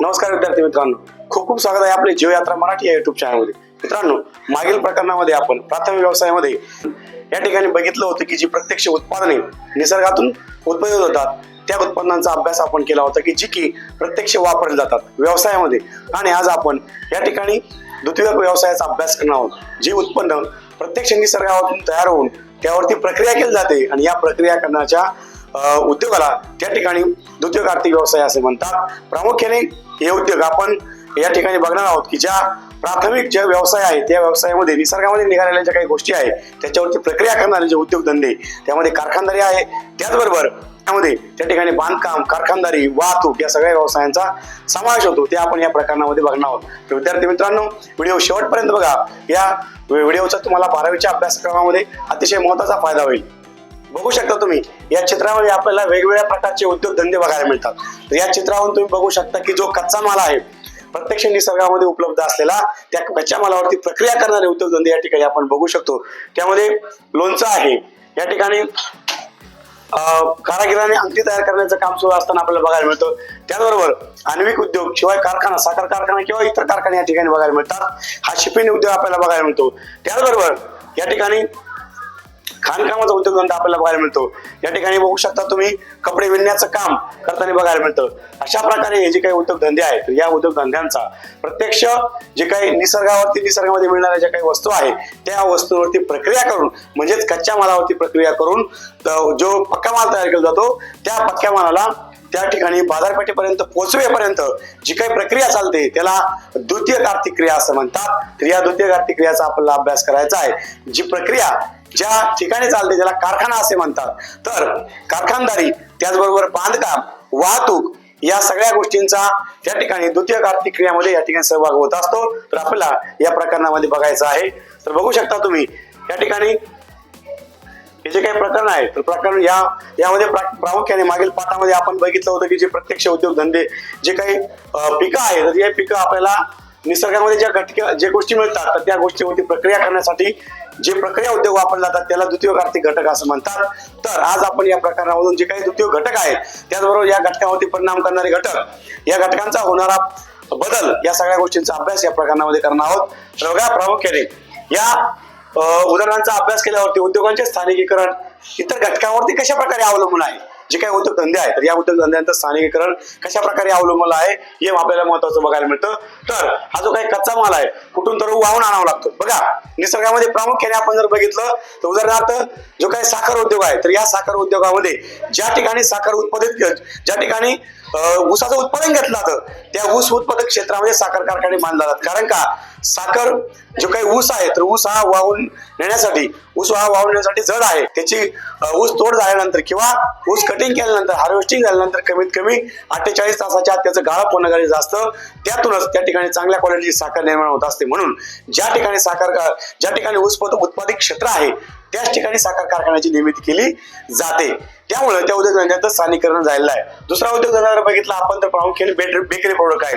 नमस्कार विद्यार्थी मित्रांनो. खूप खूप स्वागत आहे आपले जीवयात्रा मराठी या युट्यूब चॅनलमध्ये मित्रांनो मागील प्रकरणामध्ये आपण प्राथमिक व्यवसायामध्ये या ठिकाणी बघितलं होतं की जी प्रत्यक्ष उत्पादने निसर्गातून उत्पादित होतात त्या उत्पन्नांचा अभ्यास आपण केला होता की जी की प्रत्यक्ष वापरले जातात व्यवसायामध्ये. आणि आज आपण या ठिकाणी द्वितीय व्यवसायाचा अभ्यास करणार आहोत. जे उत्पन्न प्रत्यक्ष निसर्गातून तयार होऊन त्यावरती प्रक्रिया केली जाते आणि या प्रक्रिया करण्याच्या उद्योगाला त्या ठिकाणी द्वितीय आर्थिक व्यवसाय असे म्हणतात. प्रामुख्याने हे उद्योग आपण या ठिकाणी बघणार आहोत की ज्या प्राथमिक जे व्यवसाय आहे त्या व्यवसायामध्ये निसर्गामध्ये निघालेल्या ज्या काही गोष्टी आहेत त्याच्यावरती प्रक्रिया करणारे जे उद्योगधंदे त्यामध्ये कारखानदारी आहे. त्याचबरोबर त्यामध्ये त्या ठिकाणी बांधकाम कारखानदारी वाहतूक या सगळ्या व्यवसायांचा समावेश होतो. ते आपण या प्रकरणामध्ये बघणार आहोत. तर विद्यार्थी मित्रांनो व्हिडिओ शेवटपर्यंत बघा. या व्हिडिओचा तुम्हाला बारावीच्या अभ्यासक्रमामध्ये अतिशय महत्त्वाचा फायदा होईल. बघू शकता तुम्ही या चित्रामध्ये आपल्याला वेगवेगळ्या प्रकारचे उद्योगधंदे बघायला मिळतात. तर या चित्रावरून तुम्ही बघू शकता की जो कच्चा माल आहे प्रत्यक्ष निसर्गामध्ये उपलब्ध असलेला त्या कच्च्या मालावरती प्रक्रिया करणारे उद्योगधंदे या ठिकाणी आपण बघू शकतो. त्यामध्ये लोणचं आहे. या ठिकाणी कारागिराने अंगठी तयार करण्याचं काम सुरू असताना आपल्याला बघायला मिळतं. त्याचबरोबर आण्विक उद्योग शिवाय कारखाना साखर कारखाना किंवा इतर कारखाने या ठिकाणी बघायला मिळतात. हा शिपिंग उद्योग आपल्याला बघायला मिळतो. त्याचबरोबर या ठिकाणी खाणकामाचा उद्योगधंदा आपल्याला बघायला मिळतो. या ठिकाणी बघू शकता तुम्ही कपडे विणण्याचं काम करताना बघायला मिळतं. अशा प्रकारे हे जे काही उद्योगधंदे आहेत या उद्योगधंद्यांचा प्रत्यक्ष जे काही निसर्गावरती निसर्गामध्ये मिळणाऱ्या ज्या काही वस्तू आहेत त्या वस्तूंवरती प्रक्रिया करून म्हणजेच कच्च्या मालावरती प्रक्रिया करून जो पक्का माल तयार केला जातो त्या पक्क्या मालाला त्या ठिकाणी बाजारपेठेपर्यंत पोहोचवेपर्यंत जी काही प्रक्रिया चालते त्याला द्वितीय कार्तिक क्रिया असं म्हणतात. तर या द्वितीय कार्तिक क्रियाचा आपल्याला अभ्यास करायचा आहे. जी प्रक्रिया ज्या ठिकाणी चालते ज्याला कारखाना असे म्हणतात. तर कारखानदारी त्याचबरोबर बांधकाम वाहतूक या सगळ्या गोष्टींचा या ठिकाणी द्वितीय आर्थिक क्रियामध्ये या ठिकाणी सहभाग होत असतो. तर आपल्याला या प्रकरणामध्ये बघायचं आहे. तर बघू शकता तुम्ही या ठिकाणी हे जे काही प्रकरण आहे तर प्रकरण या यामध्ये प्रामुख्याने मागील पाठामध्ये आपण बघितलं होतं की जे प्रत्यक्ष उद्योगधंदे जे काही पिकं आहेत तर या पिकं आपल्याला निसर्गामध्ये ज्या घटक जे गोष्टी मिळतात तर त्या गोष्टीवरती प्रक्रिया करण्यासाठी जे प्रक्रिया उद्योग वापरले जातात त्याला द्वितीय आर्थिक घटक असं म्हणतात. तर आज आपण या प्रकरणामधून जे काही द्वितीय घटक आहेत त्याचबरोबर या घटकावरती परिणाम करणारे घटक या घटकांचा होणारा बदल या सगळ्या गोष्टींचा अभ्यास या प्रकरणामध्ये करणार आहोत. सगळ्या प्रामुख्याने या उदाहरणांचा अभ्यास केल्यावरती उद्योगांचे स्थानिकीकरण इतर घटकांवरती कशा प्रकारे अवलंबून आहे? जे काही उद्योगधंदे आहेत तर या उद्योगधंद्यांचं स्थानिकीकरण कशा प्रकारे अवलंबून आहे हे आपल्याला महत्वाचं बघायला मिळतं. तर हा जो काही कच्चा माल आहे कुठून तर वाहून आणावा लागतो. बघा निसर्गामध्ये प्रामुख्याने आपण जर बघितलं तर उदाहरणार्थ जो काही साखर उद्योग आहे तर या साखर उद्योगामध्ये ज्या ठिकाणी साखर उत्पादित ज्या ठिकाणी ऊसाचं उत्पादन घेतलं जातं त्या ऊस उत्पादक क्षेत्रामध्ये साखर कारखाने बांधले जातात. कारण का? साखर जो काही ऊस आहे तर ऊस हा वाहून नेण्यासाठी ऊस हा वाहून नेण्यासाठी जड आहे. त्याची ऊस तोड झाल्यानंतर किंवा ऊस कटिंग केल्यानंतर हार्वेस्टिंग झाल्यानंतर कमीत कमी अठ्ठेचाळीस तासाच्या आत त्याचं गाळप होणं गरजेचं असतं. त्यातूनच त्या ठिकाणी चांगल्या क्वालिटीची साखर निर्माण होत असते. म्हणून ज्या ठिकाणी साखर का- ज्या ठिकाणी ऊस पद- उत्पादित क्षेत्र आहे त्याच ठिकाणी साखर कारखान्याची निर्मिती केली जाते. त्यामुळे त्या उद्योगधंद्याचं स्थानिकरण झालेलं आहे. दुसरा उद्योगधंदा जर बघितला आपण तर प्रामुख्याने बेकरी बेकरी प्रोडक्ट आहे.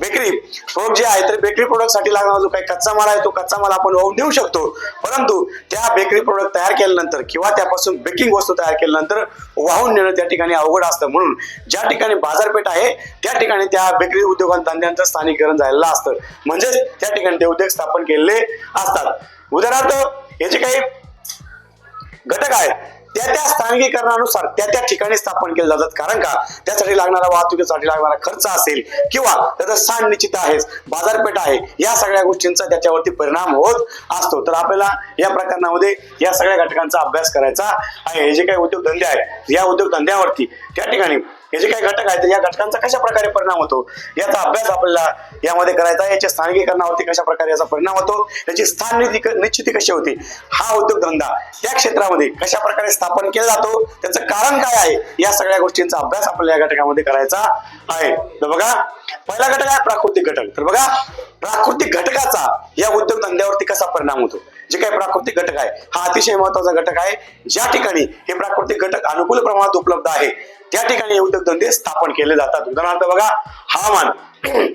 बेकरी प्रोडक्ट जे आहे तर बेकरी प्रोडक्टसाठी लागणारा जो काही कच्चा माल आहे तो कच्चा माल आपण वाहून देऊ शकतो. परंतु त्या बेकरी प्रोडक्ट तयार केल्यानंतर किंवा त्यापासून बेकिंग वस्तू तयार केल्यानंतर वाहून नेणं त्या ठिकाणी अवघड असतं. म्हणून ज्या ठिकाणी बाजारपेठ आहे त्या ठिकाणी त्या बेकरी उद्योगांधंद्यांचं स्थानिकरण झालेलं असतं. म्हणजेच त्या ठिकाणी ते उद्योग स्थापन केलेले असतात. उदाहरणार्थ याचे काही घटक आहेत त्या त्या स्थानिकीकरणानुसार त्या त्या ठिकाणी स्थापन केले जातात. कारण का? त्यासाठी लागणारा वाहतुकीसाठी लागणारा खर्च असेल किंवा त्याचं स्थान निश्चित आहे बाजारपेठ आहे. या सगळ्या गोष्टींचा त्याच्यावरती परिणाम होत असतो. तर आपल्याला या प्रकरणामध्ये या सगळ्या घटकांचा अभ्यास करायचा आहे. हे जे काही उद्योगधंदे आहेत या उद्योगधंद्यावरती त्या ठिकाणी हे जे काही घटक आहेत या घटकांचा कशा प्रकारे परिणाम होतो? याचा अभ्यास आपल्याला यामध्ये करायचा आहे. याच्या स्थानिकीकरणावरती कशा प्रकारे याचा परिणाम होतो? याची स्थान निश्चिती कशी होती? हा उद्योगधंदा त्या क्षेत्रामध्ये कशा प्रकारे स्थापन केला जातो? त्याचं कारण काय आहे? या सगळ्या गोष्टींचा अभ्यास आपल्याला या घटकामध्ये करायचा आहे. तर बघा पहिला घटक आहे प्राकृतिक घटक. तर बघा प्राकृतिक घटकाचा या उद्योगधंद्यावरती कसा परिणाम होतो? जे काही प्राकृतिक घटक आहे हा अतिशय महत्त्वाचा घटक आहे. ज्या ठिकाणी हे प्राकृतिक घटक अनुकूल प्रमाणात उपलब्ध आहे त्या ठिकाणी उद्योगधंदे स्थापन केले जातात. उदाहरणार्थ बघा हवामान.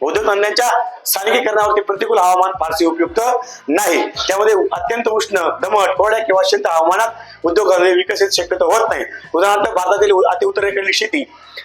उद्योगधंद्यांच्या स्थानिकीकरणावरती प्रतिकूल हवामान फारसे उपयुक्त नाही. त्यामध्ये अत्यंत उष्ण दमट कोरड्या किंवा शीत हवामानात उद्योगधंदे विकसित शक्यतो होत नाही उदाहरणार्थ भारतातील अतिउत्तरेकडील शेती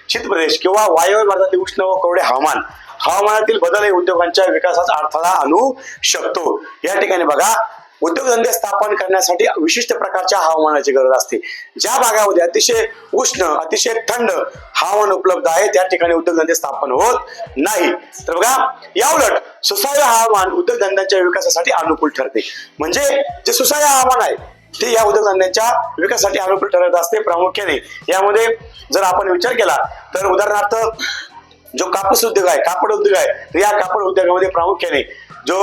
शीत प्रदेश किंवा वायव्य भारतातील उष्ण व कोरडे हवामान. हवामानातील बदल हे उद्योगांच्या विकासाचा अडथळा आणू शकतो. या ठिकाणी बघा उद्योगधंदे स्थापन करण्यासाठी विशिष्ट प्रकारच्या हवामानाची गरज असते. ज्या भागामध्ये अतिशय उष्ण अतिशय थंड हवामान उपलब्ध आहे त्या ठिकाणी उद्योगधंदे स्थापन होत नाही. तर बघा या उलट सुसह्य हवामान उद्योगधंद्यांच्या विकासासाठी अनुकूल ठरते. म्हणजे जे सुसह्य हवामान आहे ते या उद्योगधंद्यांच्या विकासासाठी अनुकूल ठरत असते प्रामुख्याने. यामध्ये जर आपण विचार केला तर उदाहरणार्थ जो कापूस उद्योग आहे कापड उद्योग आहे तर या कापड उद्योगामध्ये प्रामुख्याने जो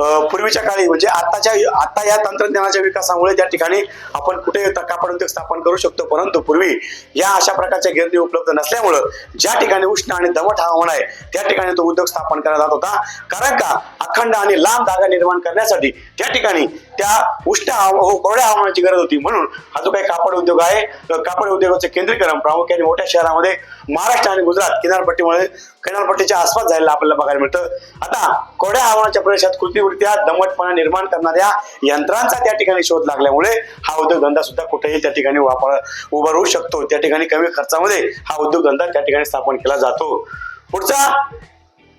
पूर्वीच्या काळी म्हणजे आताच्या आता या तंत्रज्ञानाच्या विकासामुळे त्या ठिकाणी आपण कुठे त- कापड उद्योग स्थापन करू शकतो परंतु पूर्वी या अशा प्रकारच्या गिरणी उपलब्ध नसल्यामुळं ज्या ठिकाणी उष्ण आणि दमट हवामान आहे त्या ठिकाणी तो उद्योग स्थापन केला जात होता. कारण का? अखंड आणि लांब जागा निर्माण करण्यासाठी त्या ठिकाणी त्या उष्ण हो कोरड्या हवामानाची गरज होती. म्हणून हा जो काही कापड उद्योग आहे कापड उद्योगाचे केंद्रीकरण प्रामुख्याने मोठ्या शहरामध्ये महाराष्ट्र आणि गुजरात किनारपट्टीमुळे किनारपट्टीच्या आसपास झालेला आपल्याला बघायला मिळतं. आता कोरड्या हवामानाच्या प्रदेशात कृतीवृत्त्या दमटपणा निर्माण करणाऱ्या यंत्रांचा त्या ठिकाणी शोध लागल्यामुळे हा उद्योगधंदा सुद्धा कुठेही त्या ठिकाणी वापर उभा राहू शकतो. त्या ठिकाणी कमी खर्चामध्ये हा उद्योगधंदा त्या ठिकाणी स्थापन केला जातो. पुढचा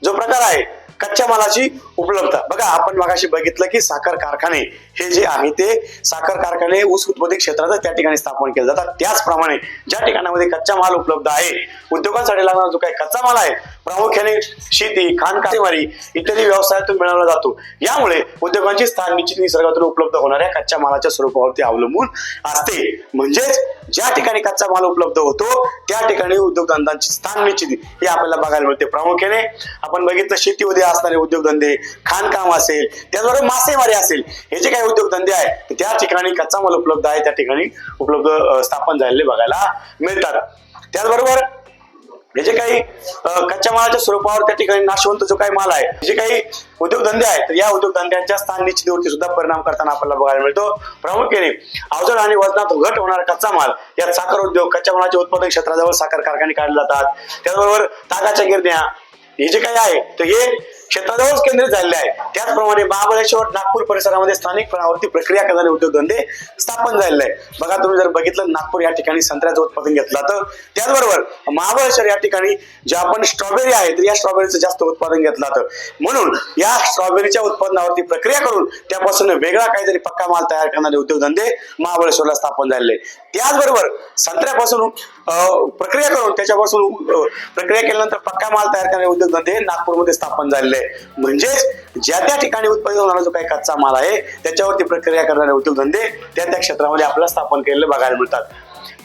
जो प्रकार आहे कच्च्या मालाची उपलब्धता. बघा आपण मगाशी बघितलं की साखर कारखाने हे जे आहे ते साखर कारखाने ऊस उत्पादक क्षेत्रात त्या ठिकाणी स्थापन केले जातात त्याचप्रमाणे ज्या ठिकाणामध्ये कच्चा माल उपलब्ध आहे उद्योगांसाठी लागणारा जो काही कच्चा माल आहे प्रामुख्याने शेती खाणकामारी इत्यादी व्यवसायातून मिळवला जातो. यामुळे उद्योगांची स्थान निश्चित निसर्गातून उपलब्ध होणाऱ्या कच्च्या मालाच्या स्वरूपावरती अवलंबून असते. म्हणजेच ज्या ठिकाणी कच्चा माल उपलब्ध होतो त्या ठिकाणी उद्योगधंदांची स्थान निश्चित हे आपल्याला बघायला मिळते. प्रामुख्याने आपण बघितलं शेतीमध्ये असणारे उद्योगधंदे खाणकाम असेल त्याचबरोबर मासेमारी असेल हे जे काही उद्योगधंदे आहेत त्या ठिकाणी कच्चा माल उपलब्ध आहे त्या ठिकाणी उपलब्ध स्थापन झालेले बघायला मिळतात. त्याचबरोबर हे जे काही कच्च्या मालाच्या स्वरूपावर त्या ठिकाणी नाशवंत जो काही माल आहे जे काही उद्योगधंदे आहेत तर या उद्योगधंद्यांच्या स्थान निश्चितीवरती सुद्धा परिणाम करताना आपल्याला बघायला मिळतो. प्रामुख्याने अवजड आणि वजनात घट होणारा कच्चा माल यात साखर उद्योग कच्च्या मालाचे उत्पादन क्षेत्राजवळ साखर कारखाने काढले जातात. त्याचबरोबर तागाच्या गिरण्या हे जे काही आहे तर हे क्षेत्राजवळच केंद्रित झालेले आहे. त्याचप्रमाणे महाबळेश्वर नागपूर परिसरामध्ये स्थानिक फळावरती प्रक्रिया करणारे उद्योगधंदे स्थापन झालेले आहे. बघा तुम्ही जर बघितलं नागपूर या ठिकाणी संत्र्याचं उत्पादन घेतलं तर त्याचबरोबर महाबळेश्वर या ठिकाणी जे आपण स्ट्रॉबेरी आहे तर या स्ट्रॉबेरीचं जास्त उत्पादन घेतलं तर म्हणून या स्ट्रॉबेरीच्या उत्पादनावरती प्रक्रिया करून त्यापासून वेगळा काहीतरी पक्का माल तयार करणारे उद्योगधंदे महाबळेश्वरला स्थापन झालेले आहे. त्याचबरोबर संत्र्यापासून अं, प्रक्रिया करून त्याच्यापासून प्रक्रिया केल्यानंतर पक्का माल तयार करणारे उद्योगधंदे नागपूरमध्ये स्थापन झालेले आहे म्हणजेच ज्या त्या ठिकाणी उत्पादित होणारा जो काही कच्चा माल आहे त्याच्यावरती प्रक्रिया करणारे उद्योगधंदे त्या त्या क्षेत्रामध्ये आपल्याला स्थापन केलेले बघायला मिळतात.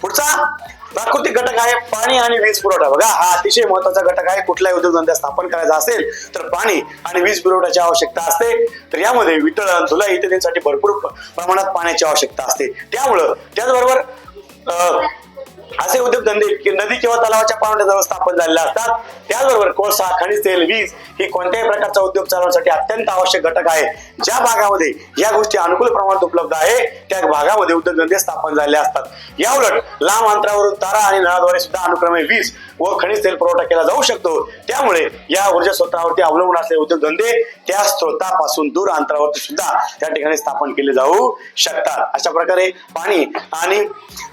पुढचा प्राकृतिक घटक आहे पाणी आणि वीज पुरवठा. बघा हा अतिशय महत्त्वाचा घटक आहे. कुठलाही उद्योगधंदा स्थापन करायचा असेल तर पाणी आणि वीज पुरवठ्याची आवश्यकता असते. तर यामध्ये वितळण धुलाई इत्यादींसाठी भरपूर प्रमाणात पाण्याची आवश्यकता असते. त्यामुळं त्याचबरोबर अं, असे उद्योगधंदे की नदी किंवा तलावाच्या पाण्याजवळ स्थापन झालेले असतात. त्याचबरोबर कोळसा खनिज तेल वीज ही कोणत्याही प्रकारचा उद्योग चालवण्यासाठी अत्यंत आवश्यक घटक आहे ज्या भागामध्ये या गोष्टी अनुकूल प्रमाणात उपलब्ध आहे त्या भागामध्ये उद्योगधंदे स्थापन झालेले असतात. या उलट लांब अंतरावरून तारा आणि नळाद्वारे सुद्धा अनुक्रमे वीज व खनिज तेल पुरवठा केला जाऊ शकतो. त्यामुळे या ऊर्जा स्रोतावरती अवलंबून असलेले उद्योगधंदे त्या स्रोतापासून दूर अंतरावरती सुद्धा त्या ठिकाणी स्थापन केले जाऊ शकतात. अशा प्रकारे पाणी आणि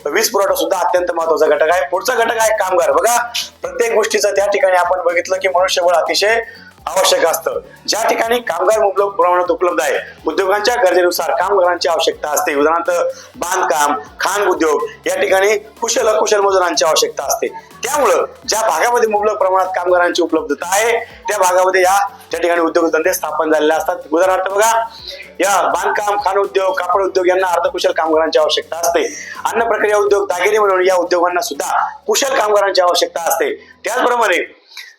वीज पुरवठा सुद्धा अत्यंत महत्त्वाचा घटक आहे. पुढचा घटक आहे कामगार. बघा प्रत्येक गोष्टीचं त्या ठिकाणी आपण बघितलं की मनुष्यबळ अतिशय आवश्यक असतं. ज्या ठिकाणी कामगार मुबलक प्रमाणात उपलब्ध आहे उद्योगांच्या गरजेनुसार कामगारांची आवश्यकता असते. उदाहरणार्थ बांधकाम खाण उद्योग या ठिकाणी कुशल अकुशल मजुरांची आवश्यकता असते. त्यामुळं ज्या भागामध्ये मुबलक प्रमाणात कामगारांची उपलब्धता आहे त्या भागामध्ये या त्या ठिकाणी उद्योगधंदे स्थापन झालेले असतात. उदाहरणार्थ बघा या बांधकाम खाण उद्योग कापड उद्योग यांना अर्धकुशल कामगारांची आवश्यकता असते. अन्न प्रक्रिया उद्योग दागिने म्हणून या उद्योगांना सुद्धा कुशल कामगारांची आवश्यकता असते. त्याचप्रमाणे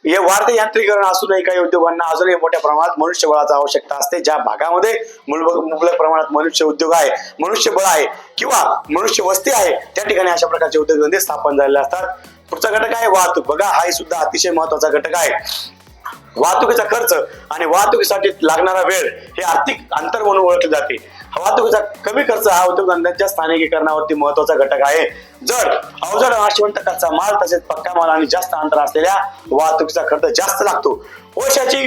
हे वाढते यांत्रिकरण असूनही काही उद्योगांना अजूनही मोठ्या प्रमाणात मनुष्यबळाची आवश्यकता असते. ज्या भागामध्ये मुल- मुबलक प्रमाणात मनुष्य उद्योग आहे मनुष्यबळ आहे किंवा मनुष्य वस्ती आहे त्या ठिकाणी अशा प्रकारचे उद्योगधंदे स्थापन झालेले असतात. पुढचा घटक आहे वाहतूक. बघा हा सुद्धा अतिशय महत्त्वाचा घटक आहे. वाहतुकीचा खर्च आणि वाहतुकीसाठी लागणारा वेळ हे आर्थिक अंतर म्हणून ओळखले जाते. वाहतुकीचा कमी खर्च हा उद्योगधंद्यांच्या स्थानिकीकरणावरती महत्त्वाचा घटक आहे. जड अवजड नाशवंत कच्चा माल तसेच पक्का माल आणि जास्त अंतर असलेल्या वाहतुकीचा खर्च जास्त लागतो. वर्षाची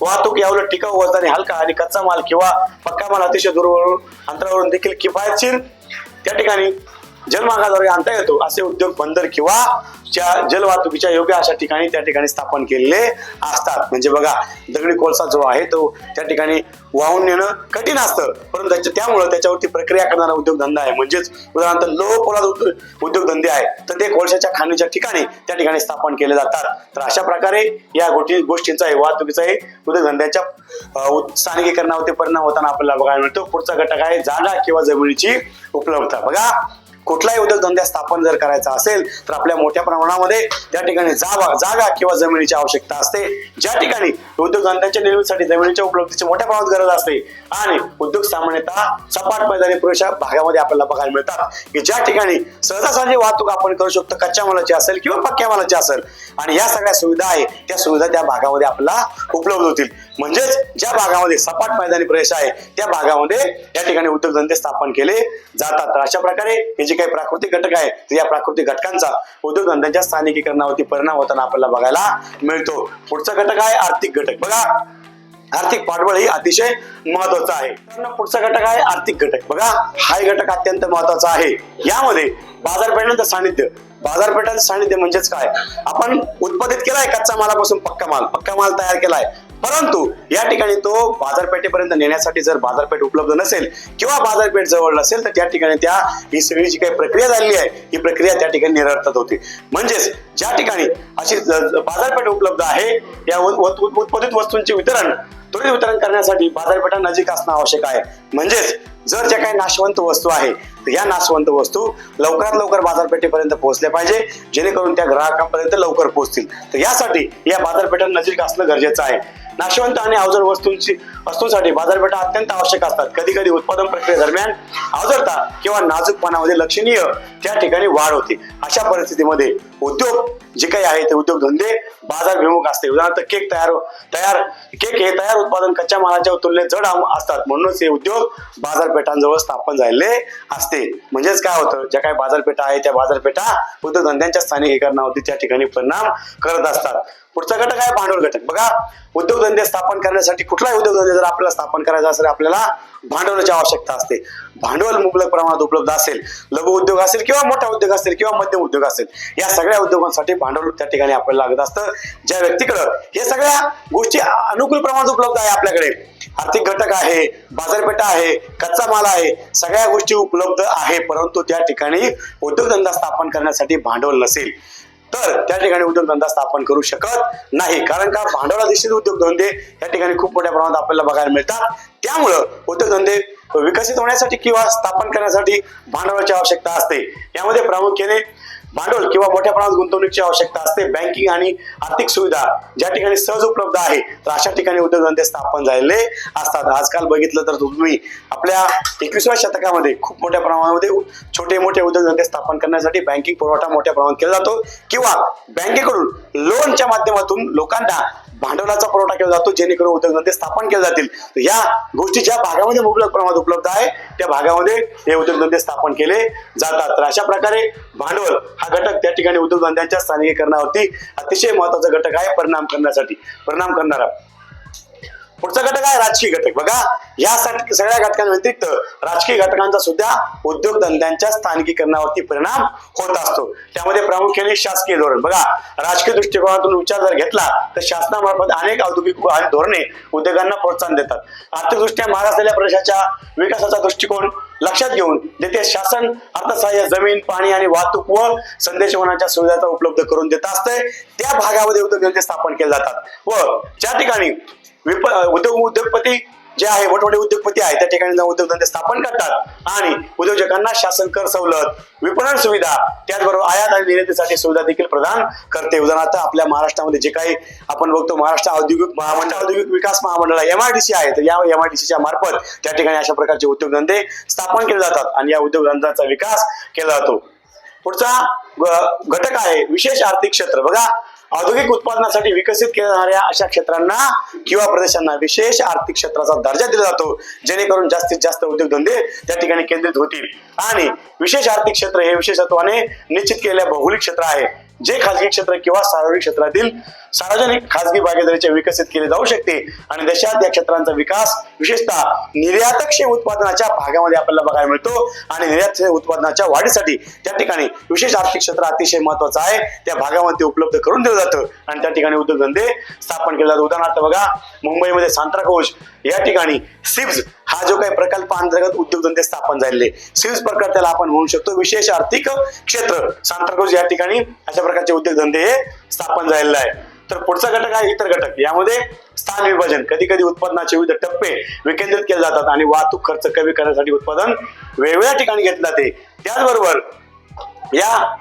वाहतूक यावर टिकाऊ वजनाने हलका आणि कच्चा माल किंवा पक्का माल अतिशय दूरवरून अंतरावरून देखील किफायतशीर. त्या ठिकाणी जलमार्गाद्वारे आणता येतो. असे उद्योग बंदर किंवा ज्या जलवाहतुकीच्या योग्य अशा ठिकाणी त्या ठिकाणी स्थापन केलेले असतात. म्हणजे बघा दगडी कोळसा जो आहे तो त्या ठिकाणी वाहून नेणं कठीण असतं. परंतु त्याच्या त्यामुळं त्याच्यावरती प्रक्रिया करणारा उद्योगधंदा आहे. म्हणजेच उदाहरणार्थ लोह पोलाद उद्योगधंदे आहे तर ते कोळशाच्या खाणीच्या ठिकाणी त्या ठिकाणी स्थापन केले जातात. तर अशा प्रकारे या गोष्टी गोष्टींचाही वाहतुकीचाही उद्योगधंद्याच्या स्थानिकीकरणावरती परिणाम होताना आपल्याला बघायला मिळतो. पुढचा घटक आहे जागा किंवा जमिनीची उपलब्धता. बघा कुठलाही उद्योगधंदा स्थापन जर करायचा असेल तर आपल्या मोठ्या प्रमाणामध्ये त्या ठिकाणी जागा जागा किंवा जमिनीची आवश्यकता असते. ज्या ठिकाणी उद्योगधंद्यांच्या निर्मितीसाठी जमिनीच्या उपलब्धीची मोठ्या प्रमाणात गरज असते आणि उद्योग सामान्यतः सपाट मैदानी पुरेशा भागामध्ये आपल्याला बघायला मिळतात. की ज्या ठिकाणी सहजासहजी वाहतूक आपण करू शकतो कच्च्या मालाची असेल किंवा पक्क्या मालाची असेल. आणि या सगळ्या सुविधा आहे त्या सुविधा त्या भागामध्ये आपल्याला उपलब्ध होतील. म्हणजेच ज्या भागामध्ये सपाट मैदानी प्रवेश आहे त्या भागामध्ये या ठिकाणी उद्योगधंदे स्थापन केले जातात. तर अशा प्रकारे हे जे काही प्राकृतिक घटक आहे तर या प्राकृतिक घटकांचा उद्योगधंद्यांच्या स्थानिकीकरणावरती परिणाम होताना आपल्याला बघायला मिळतो. पुढचा घटक आहे आर्थिक घटक. बघा आर्थिक पाठबळ ही अतिशय महत्वाचं आहे. पुढचा घटक आहे आर्थिक घटक. बघा हा घटक अत्यंत महत्त्वाचा आहे. यामध्ये बाजारपेठांचं सानिध्य बाजारपेठांचं सानिध्य म्हणजेच काय? आपण उत्पादित केलाय कच्चा मालापासून पक्का माल. पक्का माल तयार केलाय. परंतु या ठिकाणी तो बाजारपेठेपर्यंत नेण्यासाठी जर बाजारपेठ उपलब्ध नसेल किंवा बाजारपेठ जवळ नसेल तर त्या ठिकाणी त्या ही सगळी जी काही प्रक्रिया झालेली आहे ही प्रक्रिया त्या ठिकाणी निरर्थक होते. म्हणजेच ज्या ठिकाणी अशी बाजारपेठ उपलब्ध आहे या उत्पादित वस्तूंचे वितरण त्वरित वितरण करण्यासाठी बाजारपेठा नजीक असणं आवश्यक आहे. म्हणजेच जर ज्या काही नाशवंत वस्तू आहे तर या नाशवंत वस्तू लवकरात लवकर बाजारपेठेपर्यंत पोहोचल्या पाहिजे जेणेकरून त्या ग्राहकांपर्यंत लवकर पोहोचतील. तर यासाठी या बाजारपेठां नजीक असणं गरजेचं आहे. नाशवंत आणि अवजड वस्तूंची वस्तूंसाठी बाजारपेठा अत्यंत आवश्यक असतात. कधी कधी उत्पादन प्रक्रियेदरम्यान अवजडता किंवा नाजूकपणामध्ये लक्षणीय त्या ठिकाणी वाढ होते. अशा परिस्थितीमध्ये उद्योग जे काही आहे ते उद्योगधंदे बाजारभिमुख असते. उदाहरणार्थ केक तयार तयार केक हे तयार उत्पादन कच्च्या मालाच्या तुलनेत जड असतात. म्हणूनच हे उद्योग बाजारपेठांजवळ स्थापन झालेले असते. म्हणजेच काय होतं? ज्या काही बाजारपेठा आहे त्या बाजारपेठा उद्योगधंद्यांच्या स्थानिकीकरणावरती त्या ठिकाणी परिणाम करत असतात. पुढचा घटक आहे भांडवल घटक. बघा उद्योगधंदे स्थापन करण्यासाठी कुठलाही उद्योगधंदे जर आपल्याला स्थापन करायचा असेल आपल्याला भांडवलाची आवश्यकता असते. भांडवल मुबलक प्रमाणात उपलब्ध असेल लघु उद्योग असेल किंवा मोठा उद्योग असेल किंवा मध्यम उद्योग असेल या सगळ्या उद्योगांसाठी भांडवल त्या ठिकाणी आपल्याला लागत असतं. ज्या व्यक्तीकडं हे सगळ्या गोष्टी अनुकूल प्रमाणात उपलब्ध आहे आपल्याकडे. आर्थिक घटक आहे बाजारपेठा आहे कच्चा माल आहे सगळ्या गोष्टी उपलब्ध आहे परंतु त्या ठिकाणी उद्योगधंदा स्थापन करण्यासाठी भांडवल नसेल तर त्या ठिकाणी उद्योगधंदा स्थापन करू शकत नाही. कारण का? भांडवलाधिष्ठित उद्योगधंदे या ठिकाणी खूप मोठ्या प्रमाणात आपल्याला बघायला मिळतात. त्यामुळं उद्योगधंदे विकसित होण्यासाठी किंवा स्थापन करण्यासाठी भांडवलाची आवश्यकता असते. यामध्ये प्रामुख्याने भांडवल किंवा मोठ्या प्रमाणात गुंतवणुकीची आवश्यकता असते. बँकिंग आणि आर्थिक सुविधा ज्या ठिकाणी सहज उपलब्ध आहे तर अशा ठिकाणी उद्योगधंदे स्थापन झालेले असतात. आजकाल बघितलं तर तुम्ही आपल्या एकविसाव्या शतकामध्ये खूप मोठ्या प्रमाणामध्ये छोटे मोठे उद्योगधंदे स्थापन करण्यासाठी बँकिंग पुरवठा मोठ्या प्रमाणात केला जातो. किंवा बँकेकडून लोनच्या माध्यमातून लोकांना भांडवलाचा पुरवठा केला जातो जेणेकरून उद्योगधंदे स्थापन केले जातील. तर या गोष्टी ज्या भागामध्ये मुबलक प्रमाणात उपलब्ध आहे त्या भागामध्ये हे उद्योगधंदे स्थापन केले जातात. तर अशा प्रकारे भांडवल हा घटक त्या ठिकाणी उद्योगधंद्यांच्या स्थानिकीकरणावरती अतिशय महत्त्वाचा घटक आहे परिणाम करण्यासाठी. परिणाम करणारा. पुढचा घटक आहे राजकीय घटक. बघा या सगळ्या घटकांव्यतिरिक्त राजकीय घटकांचा सुद्धा उद्योगधंद्यांच्या स्थानिकीकरणावरती परिणाम होत असतो. त्यामध्ये प्रामुख्याने शासकीय धोरण. बघा राजकीय दृष्टिकोनातून विचार जर घेतला तर शासनामार्फत अनेक औद्योगिक आणि धोरणे उद्योगांना प्रोत्साहन देतात. आर्थिकदृष्ट्या महाग असलेल्या प्रदेशाच्या विकासाचा दृष्टिकोन लक्षात घेऊन जेथे शासन अर्थसहाय्य जमीन पाणी आणि वाहतूक व संदेशवनाच्या सुविधा उपलब्ध करून देत असते. त्या भागामध्ये उद्योगधंदे स्थापन केले जातात. व ज्या ठिकाणी विप उद्योग उद्योगपती जे आहे मोठमोठे उद्योगपती आहे त्या ठिकाणी जाऊन उद्योगधंदे स्थापन करतात. आणि उद्योजकांना शासन कर सवलत विपणन सुविधा त्याचबरोबर आयात आणि निर्यातीसाठी सुविधा देखील प्रदान करते. उदाहरणार्थ आपल्या महाराष्ट्रामध्ये जे काही आपण बघतो महाराष्ट्र औद्योगिक महामंडळ औद्योगिक विकास महामंडळ एम आय डी सी आहे. तर या एम आय डी सीच्या मार्फत त्या ठिकाणी अशा प्रकारचे उद्योगधंदे स्थापन केले जातात आणि या उद्योगधंद्याचा विकास केला जातो. पुढचा घटक आहे विशेष आर्थिक क्षेत्र. बघा औद्योगिक उत्पादनासाठी विकसित केल्या जाणाऱ्या अशा क्षेत्रांना किंवा प्रदेशांना विशेष आर्थिक क्षेत्राचा दर्जा दिला जातो जेणेकरून जास्तीत जास्त उद्योगधंदे त्या ठिकाणी केंद्रित होतील. आणि विशेष आर्थिक क्षेत्र हे विशेषत्वाने निश्चित केलेल्या भौगोलिक क्षेत्र आहे. जे खाजगी क्षेत्र किंवा सार्वजनिक क्षेत्रातील सार्वजनिक खाजगी भागीदारीचे विकसित केले जाऊ शकते आणि देशात या क्षेत्रांचा विकास विशेषतः निर्यातक्षम उत्पादनाच्या भागामध्ये आपल्याला बघायला मिळतो आणि निर्यात उत्पादनाच्या वाढीसाठी त्या ठिकाणी विशेष आर्थिक क्षेत्र अतिशय महत्वाचं आहे. त्या भागामध्ये उपलब्ध करून दिलं जातं आणि त्या ठिकाणी उद्योगधंदे स्थापन केले जातात. उदाहरणार्थ बघा मुंबईमध्ये सांत्राकोश या ठिकाणी सिब्स हा जो काही प्रकल्प अंतर्गत उद्योगधंदे स्थापन झालेले सिब्स प्रकार त्याला आपण म्हणू शकतो विशेष आर्थिक क्षेत्र. सांत्रा या ठिकाणी अशा प्रकारचे उद्योगधंदे हे स्थापन झालेले आहे. तर पुढचा घटक आहे इतर घटक. यामध्ये स्थान विभाजन. कधी कधी उत्पादनाचे विविध टप्पे विकेंद्रित केले जातात आणि वाहतूक खर्च कमी करण्यासाठी उत्पादन वेगवेगळ्या ठिकाणी घेतले जाते. त्याचबरोबर या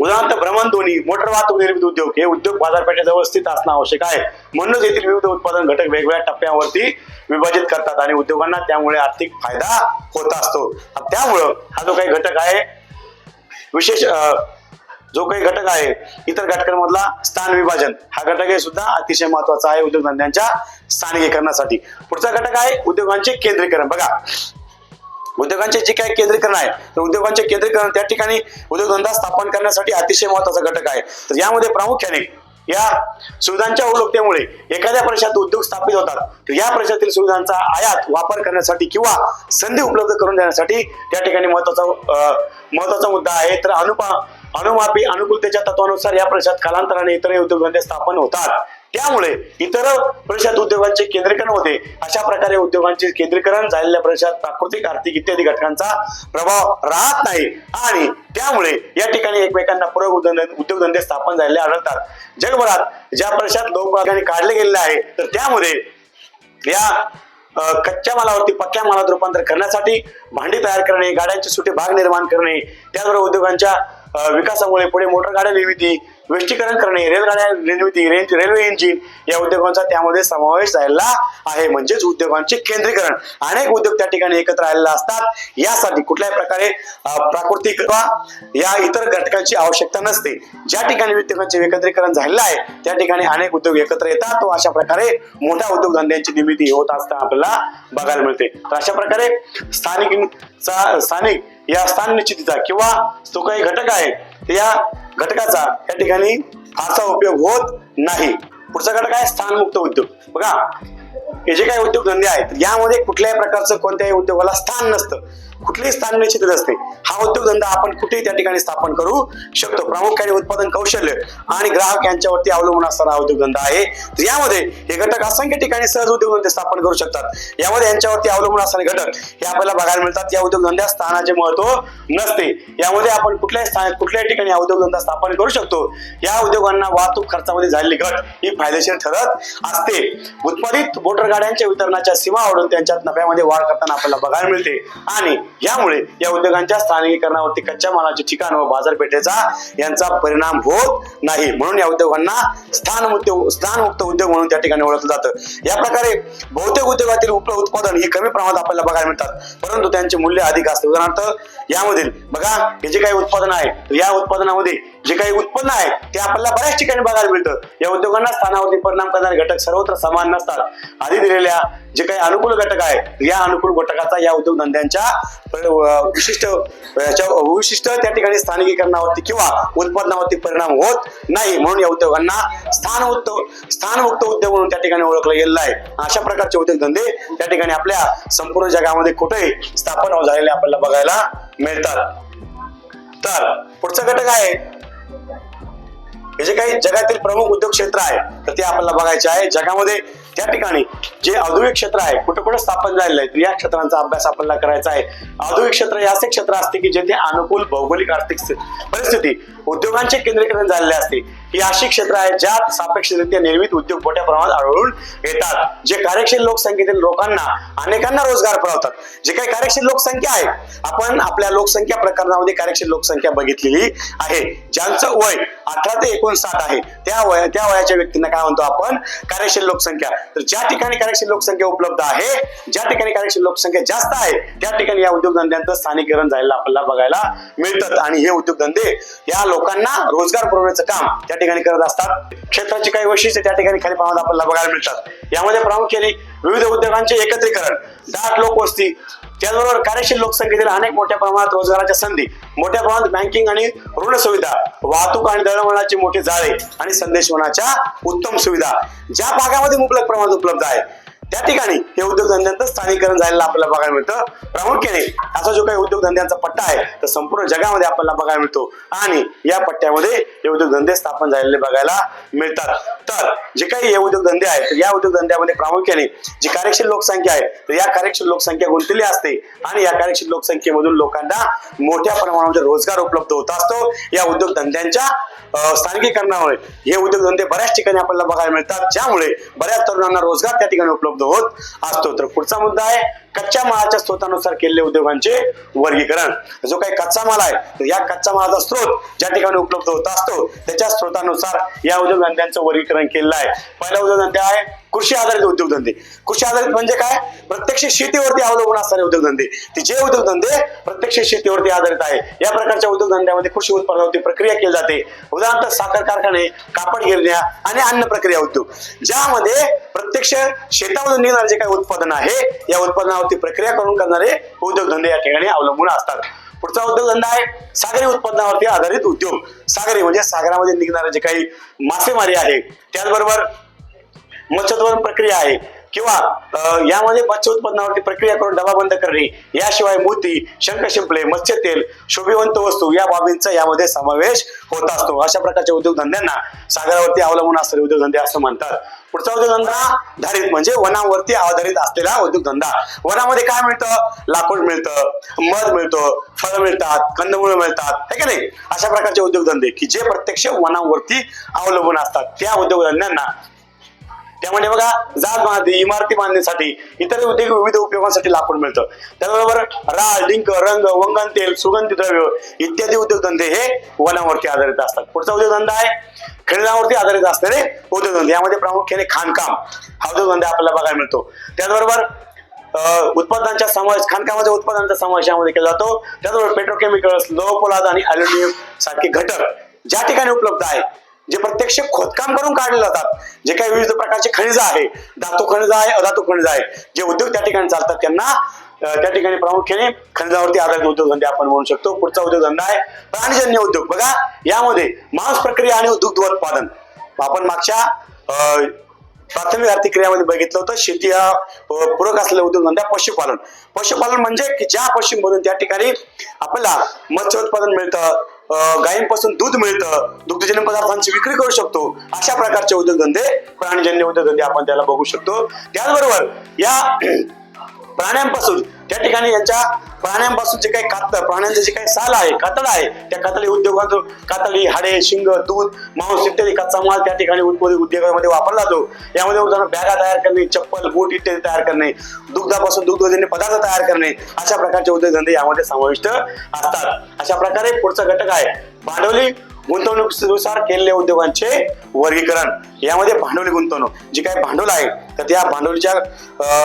उदाहरणार्थ भ्रमणध्वनी मोटर वाहतूक निर्मित उद्योग हे उद्योग बाजारपेठेजवळ स्थित असणं आवश्यक आहे. म्हणूनच येथील विविध उत्पादन घटक वेगवेगळ्या टप्प्यावरती विभाजित करतात आणि उद्योगांना त्यामुळे आर्थिक फायदा होत असतो. त्यामुळं हा जो काही घटक आहे विशेष अं, जो काही घटक आहे इतर घटकांमधला स्थान विभाजन हा घटक हे सुद्धा अतिशय महत्त्वाचा आहे उद्योगधंद्यांच्या स्थानिकीकरणासाठी. पुढचा घटक आहे उद्योगांचे केंद्रीकरण. बघा उद्योगांचे जे काही केंद्रीकरण आहे तर उद्योगांचे केंद्रीकरण त्या ठिकाणी उद्योगधंदा स्थापन करण्यासाठी अतिशय महत्त्वाचा घटक आहे. तर यामध्ये प्रामुख्याने या सुविधांच्या उपलब्धतेमुळे एखाद्या प्रदेशात उद्योग स्थापित होतात. तर या प्रदेशातील सुविधांचा आयात वापर करण्यासाठी किंवा संधी उपलब्ध करून देण्यासाठी त्या ठिकाणी महत्त्वाचा महत्त्वाचा मुद्दा आहे. तर अनुपा अनुमापी अनुकूलतेच्या तत्वानुसार या प्रदेशात कालांतराने इतर उद्योगधंदे स्थापन होतात. त्यामुळे इतर प्रशात उद्योगांचे केंद्रीकरण होते. अशा प्रकारे उद्योगांचे केंद्रीकरण झालेल्या प्रशात प्राकृतिक आर्थिक इत्यादी घटकांचा प्रभाव राहत नाही. आणि त्यामुळे या ठिकाणी एकमेकांना पूरक उद्योगधंदे उद्योगधंदे स्थापन झालेले आढळतात. जगभरात ज्या प्रशात लोकभागाने काढले गेलेले आहे तर त्यामध्ये या कच्च्या मालावरती पक्क्या मालात रूपांतर करण्यासाठी भांडी तयार करणे गाड्यांचे सुटे भाग निर्माण करणे त्याचबरोबर उद्योगांच्या विकासामुळे पुढे मोटर गाड्या निर्मिती वेष्टीकरण करणे रेलगाड्या निर्मिती रेल रेल्वे इंजिन या उद्योगांचा त्यामध्ये समावेश झालेला आहे. म्हणजेच उद्योगांचे केंद्रीकरण. अनेक उद्योग त्या ठिकाणी एकत्र आलेले असतात. यासाठी कुठल्याही प्रकारे प्राकृतिक किंवा या इतर घटकांची आवश्यकता नसते. ज्या ठिकाणी उद्योगांचे एकत्रीकरण झालेलं आहे त्या ठिकाणी अनेक उद्योग एकत्र येतात. व अशा प्रकारे मोठ्या उद्योगधंद्यांची निर्मिती होत असताना आपल्याला बघायला मिळते. तर अशा प्रकारे स्थानिक स्थानिक या स्थान निश्चितीचा किंवा जो काही घटक आहे या घटकाचा या ठिकाणी फारसा उपयोग होत नाही. पुढचा घटक आहे स्थानमुक्त उद्योग. बघा हे जे काही उद्योगधंदे आहेत यामध्ये कुठल्याही प्रकारचं कोणत्याही उद्योगाला स्थान नसतं. कुठलेही स्थान निश्चित असते हा उद्योगधंदा आपण कुठेही त्या ठिकाणी स्थापन करू शकतो. प्रामुख्याने उत्पादन कौशल्य आणि ग्राहक यांच्यावरती अवलंबून असणारा हा उद्योगधंदा आहे. यामध्ये हे घटक असंख्य ठिकाणी सहज उद्योगधंदे स्थापन करू शकतात. यामध्ये यांच्यावरती अवलंबून असणारे घटक हे आपल्याला बघायला मिळतात. या उद्योगधंद्यात स्थानाचे महत्त्व नसते. यामध्ये आपण कुठल्याही स्थान कुठल्याही ठिकाणी हा उद्योगधंदा स्थापन करू शकतो. या उद्योगांना वाहतूक खर्चामध्ये झालेली घट ही फायदेशीर ठरत असते. उत्पादित मोटर गाड्यांच्या वितरणाच्या सीमा वाढून त्यांच्यात नफ्यामध्ये वाढ करताना आपल्याला बघायला मिळते. आणि यामुळे या उद्योगांच्या स्थानिकीकरणावरती कच्च्या मालाचे ठिकाण व बाजारपेठेचा यांचा परिणाम होत नाही. म्हणून या उद्योगांना स्थानमुक्त स्थानमुक्त उद्योग म्हणून त्या ठिकाणी ओळखलं जातं. या प्रकारे बहुतेक उद्योगातील उपलब्ध उत्पादन ही कमी प्रमाणात आपल्याला बघायला मिळतात. परंतु त्यांचे मूल्य अधिक असते. उदाहरणार्थ यामधील बघा हे जे काही उत्पादन आहे या उत्पादनामध्ये जे काही उत्पन्न आहे ते आपल्याला बऱ्याच ठिकाणी बघायला मिळतं. या उद्योगांना स्थानावरती परिणाम करणारे घटक सर्वत्र समान नसतात. आधी दिलेल्या जे काही अनुकूल घटक आहे या अनुकूल घटकाचा या उद्योगधंद्यांच्या विशिष्ट विशिष्ट त्या ठिकाणी स्थानिकीकरणावरती किंवा उत्पादनावरती परिणाम होत नाही म्हणून या उद्योगांना स्थान उद्योग स्थानमुक्त उद्योग म्हणून त्या ठिकाणी ओळखलं गेलेलं आहे. अशा प्रकारचे उद्योगधंदे त्या ठिकाणी आपल्या संपूर्ण जगामध्ये कुठेही स्थापन झालेले आपल्याला बघायला मिळतात. तर पुढचा घटक आहे हे जे काही जगातील प्रमुख उद्योग क्षेत्र आहे तर ते आपल्याला बघायचे आहे. जगामध्ये त्या ठिकाणी जे औद्योगिक क्षेत्र आहे कुठे कुठे स्थापन झालेलं आहे तर या क्षेत्रांचा अभ्यास आपल्याला करायचा आहे. औद्योगिक क्षेत्र हे असे क्षेत्र असते की जेथे अनुकूल भौगोलिक आर्थिक परिस्थिती उद्योगांचे केंद्रीकरण झालेले असते. ही अशी क्षेत्र आहेत ज्यात सापेक्षरित्या निर्मित उद्योग मोठ्या प्रमाणात आढळून येतात. जे कार्यशील लोकसंख्येतील लोकांना अनेकांना रोजगार पुरवतात. जे काही कार्यशील लोकसंख्या आहे आपण आपल्या लोकसंख्या प्रकरणामध्ये कार्यशील लोकसंख्या बघितलेली आहे. ज्यांचं वय अठरा ते एकोणसाठ आहे. त्या वया त्या वयाच्या व्यक्तींना काय म्हणतो आपण? कार्यशील लोकसंख्या. तर ज्या ठिकाणी कार्यशील लोकसंख्या उपलब्ध आहे ज्या ठिकाणी कार्यशील लोकसंख्या जास्त आहे त्या ठिकाणी या उद्योगधंद्यांचं स्थानिकीकरण झालेलं आपल्याला बघायला मिळतात. आणि हे उद्योगधंदे या लोकांना रोजगार पुरवण्याचं काम त्या ठिकाणी करत असतात. क्षेत्राची काही वैशिष्ट्य त्या ठिकाणी खाली प्रमाणात आपल्याला बघायला मिळतात. यामध्ये प्रामुख्याने विविध उद्योगांचे एकत्रीकरण. दाट लोकवस्ती त्याचबरोबर कार्यशील लोकसंख्येतील अनेक मोठ्या प्रमाणात रोजगाराच्या संधी मोठ्या प्रमाणात बँकिंग आणि ऋण सुविधा वाहतूक आणि दळणवळणाची मोठी जाळे आणि संदेशवनाच्या उत्तम सुविधा ज्या भागामध्ये मुबलक प्रमाणात उपलब्ध आहे त्या ठिकाणी हे उद्योगधंद्यांचं स्थानिकरण झालेलं आपल्याला बघायला मिळतं. प्रामुख्याने असा जो काही उद्योगधंद्यांचा पट्टा आहे तर संपूर्ण जगामध्ये आपल्याला बघायला मिळतो. आणि या पट्ट्यामध्ये हे उद्योगधंदे स्थापन झालेले बघायला मिळतात. तर जे काही हे उद्योगधंदे आहेत या उद्योगधंद्यामध्ये प्रामुख्याने जी कार्यशील लोकसंख्या आहे तर या कार्यशील लोकसंख्या गुंतलेली असते. आणि या कार्यशील लोकसंख्येमधून लोकांना मोठ्या प्रमाणामध्ये रोजगार उपलब्ध होत असतो या उद्योगधंद्यांच्या स्थानिकीकरणामुळे हे उद्योगधंदे बऱ्याच ठिकाणी आपल्याला बघायला मिळतात. ज्यामुळे बऱ्याच तरुणांना रोजगार त्या ठिकाणी उपलब्ध होत असतो तर पुढचा मुद्दा आहे. कच्च्या मालाच्या स्रोतानुसार केलेले उद्योगांचे वर्गीकरण. जो काही कच्चा माल आहे तर या कच्च्या मालाचा स्रोत ज्या ठिकाणी उपलब्ध होत असतो त्याच्या स्रोतानुसार या उद्योगधंद्यांचं वर्गीकरण केलेलं आहे. पहिला उद्योगधंदा आहे कृषी आधारित उद्योगधंदे. कृषी आधारित म्हणजे काय? प्रत्यक्ष शेतीवरती अवलंबून असणारे उद्योगधंदे. ते जे उद्योगधंदे प्रत्यक्ष शेतीवरती आधारित आहे. या प्रकारच्या उद्योगधंद्यामध्ये कृषी उत्पादनावरती प्रक्रिया केली जाते. उदाहरणार्थ साखर कारखाने कापड गिरण्या आणि अन्न प्रक्रिया उद्योग. ज्यामध्ये प्रत्यक्ष शेतामधून निघणारे जे काही उत्पादन आहे या उत्पादनावरती प्रक्रिया करून करणारे उद्योगधंदे या ठिकाणी अवलंबून असतात. पुढचा उद्योगधंदा आहे सागरी उत्पादनावरती आधारित उद्योग. सागरी म्हणजे सागरामध्ये निघणारे जे काही मासेमारी आहे त्याचबरोबर मत्स्योत्पादन प्रक्रिया आहे. किंवा यामध्ये मत्स्य उत्पादनावरती प्रक्रिया करून डबा बंद करणे याशिवाय मोती शंख शिंपले मत्स्य तेल शोभिवंत वस्तू या बाबींचा यामध्ये समावेश होत असतो. अशा प्रकारच्या उद्योगधंद्यांना सागरावरती अवलंबून असलेले उद्योगधंदे असं म्हणतात. पुढचा उद्योगधंदा धारित म्हणजे वनावरती आधारित असलेला उद्योगधंदा. वनामध्ये काय मिळतं? लाकूड मिळतं मध मिळतं फळ मिळतात कंदमुळं मिळतात हे का नाही? अशा प्रकारचे उद्योगधंदे की जे प्रत्यक्ष वनावरती अवलंबून असतात. त्या उद्योगधंद्यांना त्यामध्ये बघा जात बांधणी इमारती बांधण्यासाठी इतर उद्योग विविध उपयोगांसाठी लाकूड मिळतं. त्याचबरोबर राळ डिंक रंग वंगण तेल सुगंधी द्रव्य इत्यादी उद्योगधंदे हे वनावरती आधारित असतात. पुढचा उद्योगधंदा आहे खेळण्यावरती आधारित असणारे उद्योगधंदे. यामध्ये प्रामुख्याने खाणकाम हा उद्योगधंदा आपल्याला बघायला मिळतो. त्याचबरोबर अं, समावेश खाणकामाच्या उत्पादनांचा समावेश यामध्ये केला जातो. त्याचबरोबर पेट्रोकेमिकल्स लोह पोलाद आणि अल्युमिनियम सारखे घटक ज्या ठिकाणी उपलब्ध आहे जे प्रत्यक्ष खोदकाम करून काढले जातात. जे काही विविध प्रकारचे खनिज आहे धातू खनिज आहे अधातू खनिज आहे जे उद्योग त्या ठिकाणी चालतात त्यांना त्या ठिकाणी प्रामुख्याने खनिजावरती आधारित उद्योगधंदे आपण म्हणू शकतो. पुढचा उद्योगधंदा आहे प्राणीजन्य उद्योग. बघा यामध्ये मांस प्रक्रिया आणि दुग्ध उत्पादन. आपण मागच्या अं, प्राथमिक आर्थिक क्रियामध्ये बघितलं होतं शेती हा पूरक असलेला उद्योगधंदा पशुपालन. पशुपालन म्हणजे की ज्या पशूंमधून त्या ठिकाणी आपल्याला मत्स्य उत्पादन मिळतं गायींपासून दूध मिळतं दुग्धजन्य पदार्थांची विक्री करू शकतो. अशा प्रकारचे उद्योगधंदे प्राणीजन्य उद्योगधंदे आपण त्याला बघू शकतो. त्याचबरोबर या प्राण्यांपासून. त्या ठिकाणी यांच्या प्राण्यांपासून जे काही कातळ प्राण्यांचे जे काही साल आहे कातळ आहे त्या कातळी उद्योगातून कातळी हाडे शिंग दूध मांस इत्यादी कच्चा माल त्या ठिकाणी उत्पादित उद्योगामध्ये वापरला जातो. यामध्ये उदाहरण बॅगा तयार करणे चप्पल बूट इत्यादी तयार करणे दुग्धापासून दुग्धजन्य पदार्थ तयार करणे अशा प्रकारचे उद्योगधंदे यामध्ये समाविष्ट असतात. अशा प्रकारे पुढचा घटक आहे भांडवली गुंतवणुकीनुसार केलेल्या उद्योगांचे वर्गीकरण. यामध्ये भांडवली गुंतवणूक जी काही भांडवल आहे तर त्या भांडवलीच्या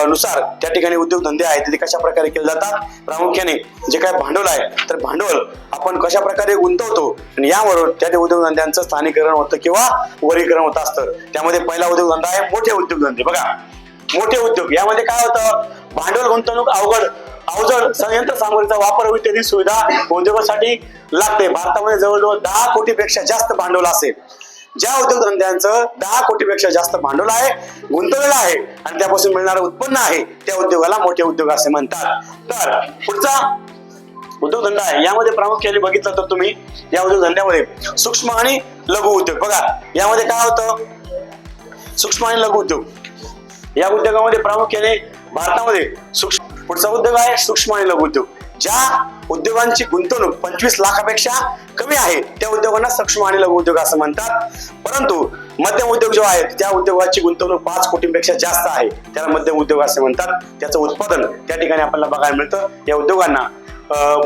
नुसार त्या ठिकाणी उद्योगधंदे आहेत ते कशा प्रकारे केले जातात? प्रामुख्याने जे काय भांडवल आहे तर भांडवल आपण कशा प्रकारे गुंतवतो? आणि यावरून त्या त्या उद्योगधंद्यांचं स्थानिकरण होतं किंवा वर्गीकरण होत असतं. त्यामध्ये पहिला उद्योगधंदा आहे मोठे उद्योगधंदे. बघा मोठे उद्योग यामध्ये काय होतं? भांडवल गुंतवणूक अवघड अवजड संयंत्र सामग्रीचा वापर इत्यादी सुविधा उद्योगासाठी लागते. भारतामध्ये जवळजवळ दहा कोटीपेक्षा जास्त भांडवल असेल. ज्या उद्योगधंद्यांचं दहा कोटीपेक्षा जास्त भांडवल आहे गुंतवलेलं आहे आणि त्यापासून मिळणारं उत्पन्न आहे त्या उद्योगाला मोठे उद्योग असे म्हणतात. तर पुढचा उद्योगधंदा आहे. यामध्ये प्रामुख्याने बघितलं तर तुम्ही या उद्योगधंद्यामध्ये सूक्ष्म आणि लघु उद्योग. बघा यामध्ये काय होतं? सूक्ष्म आणि लघु उद्योग. या उद्योगामध्ये प्रामुख्याने भारतामध्ये सूक्ष्म पुढचा उद्योग आहे सूक्ष्म आणि लघु उद्योग. ज्या उद्योगांची गुंतवणूक पंचवीस लाखापेक्षा कमी आहे. त्या उद्योगांना सक्षम आणि लघु उद्योग असं म्हणतात. परंतु मध्यम उद्योग जो आहे त्या उद्योगाची गुंतवणूक पाच कोटींपेक्षा जास्त आहे. त्याला मध्यम उद्योग असे म्हणतात. त्याचं उत्पादन त्या ठिकाणी आपल्याला बघायला मिळतं. या उद्योगांना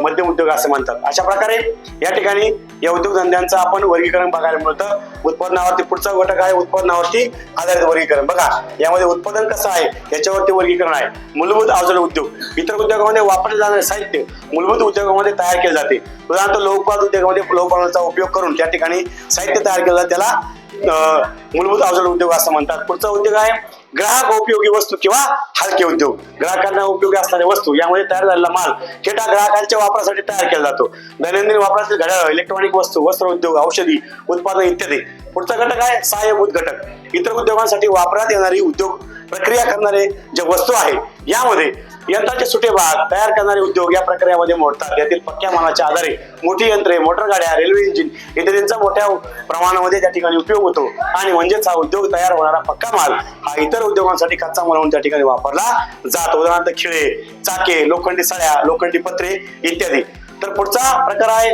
मध्यम उद्योग असं म्हणतात. अशा प्रकारे या ठिकाणी या उद्योगधंद्यांचं आपण वर्गीकरण बघायला मिळतं. उत्पादनावरती पुढचा घटक आहे उत्पादनावरती आधारित वर्गीकरण. बघा यामध्ये उत्पादन कसं आहे? याच्यावरती वर्गीकरण आहे. मूलभूत अवजड उद्योग. इतर उद्योगामध्ये वापरले जाणारे साहित्य मूलभूत उद्योगामध्ये तयार केले जाते. उदाहरणार्थ लोहपात उद्योगामध्ये लोहपानाचा उपयोग करून त्या ठिकाणी साहित्य तयार केलं जातं. त्याला मूलभूत अवजड उद्योग असं म्हणतात. पुढचा उद्योग आहे ग्राहक उपयोगी वस्तू किंवा हलके उद्योग. ग्राहकांना उपयोगी असणाऱ्या वस्तू यामध्ये तयार झालेला माल थेटा ग्राहकांच्या वापरासाठी तयार केला जातो. दैनंदिन वापरातील घड्याळ इलेक्ट्रॉनिक वस्तू वस्त्र उद्योग औषधी उत्पादन इत्यादी. पुढचा घटक आहे सहाय्यभूत घटक इतर उद्योगांसाठी वापरात येणारी उद्योग प्रक्रिया करणारे जे वस्तू आहे यामध्ये यंत्राचे सुटे भाग तयार करणारे उद्योग या प्रक्रियामध्ये मोडतात. यातील पक्क्या मालाच्या आधारे मोठी यंत्रे मोटर गाड्या रेल्वे इंजिन इत्यादींचा मोठ्या प्रमाणामध्ये त्या ठिकाणी उपयोग होतो. आणि म्हणजेच हा उद्योग तयार होणारा पक्का माल हा इतर उद्योगांसाठी कच्चा माल म्हणून त्या ठिकाणी वापरला जातो. उदाहरणार्थ खिळे चाके लोखंडी सळ्या लोखंडी पत्रे इत्यादी. तर पुढचा प्रकार आहे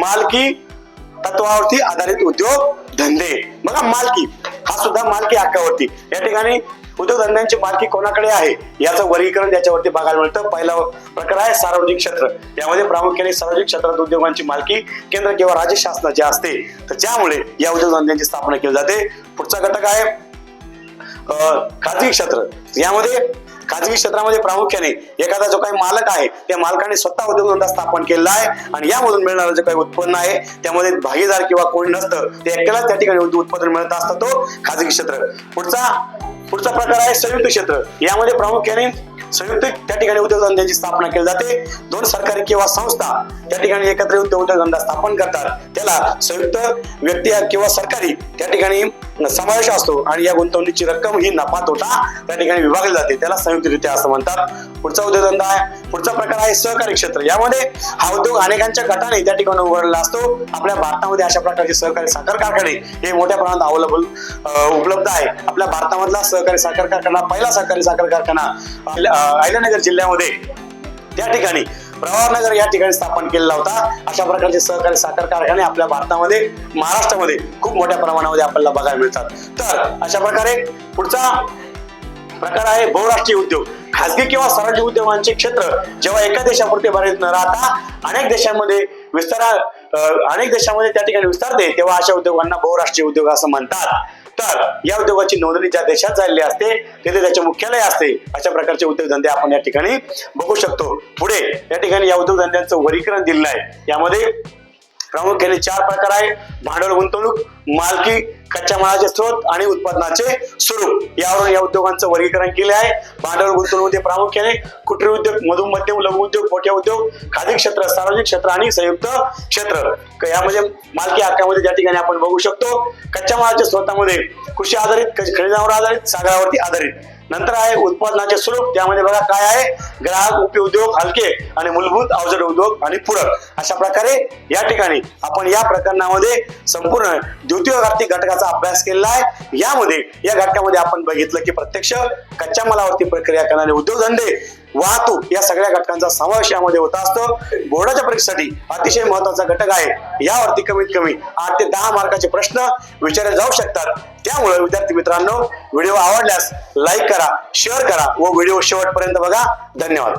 मालकी तत्वावरती आधारित उद्योग धंदे. बघा मालकी. हा सुद्धा मालकी हक्कावरती या ठिकाणी उद्योगधंद्यांची मालकी कोणाकडे आहे? याचं वर्गीकरण याच्यावरती बघायला मिळतं. पहिला प्रकार आहे सार्वजनिक क्षेत्र. यामध्ये प्रामुख्याने सार्वजनिक क्षेत्रात उद्योगांची मालकी केंद्र किंवा राज्य शासनाची असते. तर ज्यामुळे या उद्योगधंद्यांची स्थापना केली जाते. पुढचा घटक आहे खाजगी क्षेत्र. यामध्ये खाजगी क्षेत्रामध्ये प्रामुख्याने एखादा जो काही मालक आहे त्या मालकाने स्वतः उद्योगधंदा स्थापन केलेला आहे आणि यामधून मिळणारं जे काही उत्पन्न आहे त्यामध्ये भागीदार किंवा कोण नसतं ते एकट्यालाच त्या ठिकाणी उद्योग उत्पादन मिळत असतं तो खाजगी क्षेत्र. पुढचा पुढचा प्रकार आहे संयुक्त क्षेत्र. यामध्ये प्रामुख्याने संयुक्त त्या ठिकाणी उद्योगधंद्याची स्थापना केली जाते. दोन सरकारी किंवा संस्था त्या ठिकाणी एकत्र येऊन ते उद्योगधंदा स्थापन करतात. त्याला संयुक्त व्यक्ती किंवा सरकारी त्या ठिकाणी समावेश असतो आणि या गुंतवणुकीची रक्कम ही नफा तोटा त्या ठिकाणी विभागली जाते. त्याला संयुक्तरित्या असं म्हणतात. पुढचा उद्योगधंदा आहे पुढचा प्रकार आहे सहकारी क्षेत्र. यामध्ये हा उद्योग अनेकांच्या गटाने त्या ठिकाणी उघडलेला असतो. आपल्या भारतामध्ये अशा प्रकारचे सहकारी साखर कारखाने हे मोठ्या प्रमाणात अवेलेबल उपलब्ध आहे. आपल्या भारतामधला सहकारी साखर कारखाना पहिला सहकारी साखर कारखाना अहिल्या- अहिल्यानगर जिल्ह्यामध्ये त्या ठिकाणी प्रवारनगर या ठिकाणी स्थापन केलेला होता. अशा प्रकारचे सहकारी साखर कारखाने आपल्या भारतामध्ये महाराष्ट्रामध्ये खूप मोठ्या प्रमाणामध्ये आपल्याला बघायला मिळतात. तर अशा प्रकारे पुढचा प्रकार आहे बहुराष्ट्रीय उद्योग. खासगी किंवा स्वराज्य उद्योगांचे क्षेत्र जेव्हा एका देशापुरते मर्यादित न राहता अनेक देशांमध्ये विस्तारा अनेक देशामध्ये त्या ठिकाणी विस्तारते तेव्हा अशा उद्योगांना बहुराष्ट्रीय उद्योग असं म्हणतात. तर या उद्योगाची नोंदणी ज्या देशात झालेली असते तिथे त्याचे मुख्यालय असते अशा प्रकारचे उद्योगधंदे आपण या ठिकाणी बघू शकतो. पुढे या ठिकाणी या उद्योगधंद्यांचं वर्गीकरण दिलेलं आहे. यामध्ये प्रामुख्याने चार प्रकार आहे. भांडवल गुंतवणूक मालकी कच्च्या मालाचे स्रोत आणि उत्पादनाचे स्वरूप यावरून या उद्योगांचं वर्गीकरण केले आहे. भांडवल गुंतवणुकीमध्ये प्रामुख्याने कुटीर उद्योग मधुम मध्यम लघु उद्योग मोठ्या उद्योग खाजगी क्षेत्र सार्वजनिक क्षेत्र आणि संयुक्त क्षेत्र. यामध्ये मालकी हक्कामध्ये ज्या ठिकाणी आपण बघू शकतो कच्च्या मालाच्या स्रोतामध्ये कृषी आधारित खनिजावर आधारित सागरावरती आधारित. नंतर आहे उत्पादनाचे स्वरूप त्यामध्ये बघा काय आहे? ग्राहक उपयोग उद्योग हलके आणि मूलभूत अवजड उद्योग आणि पूरक. अशा प्रकारे या ठिकाणी आपण या प्रकरणामध्ये संपूर्ण द्वितीय आर्थिक घटकाचा अभ्यास केलेला आहे. यामध्ये या घटकामध्ये आपण बघितलं की प्रत्यक्ष कच्च्या मालावरती प्रक्रिया करणारे उद्योगधंदे वाहतूक या सगळ्या घटकांचा समावेश यामध्ये होत असतो. बोर्डाच्या परीक्षेसाठी अतिशय महत्त्वाचा घटक आहे. यावरती कमीत कमी आठ ते दहा मार्काचे प्रश्न विचारले जाऊ शकतात. त्यामुळे विद्यार्थी मित्रांनो व्हिडिओ आवडल्यास लाईक करा शेअर करा व व्हिडिओ शेवटपर्यंत बघा. धन्यवाद.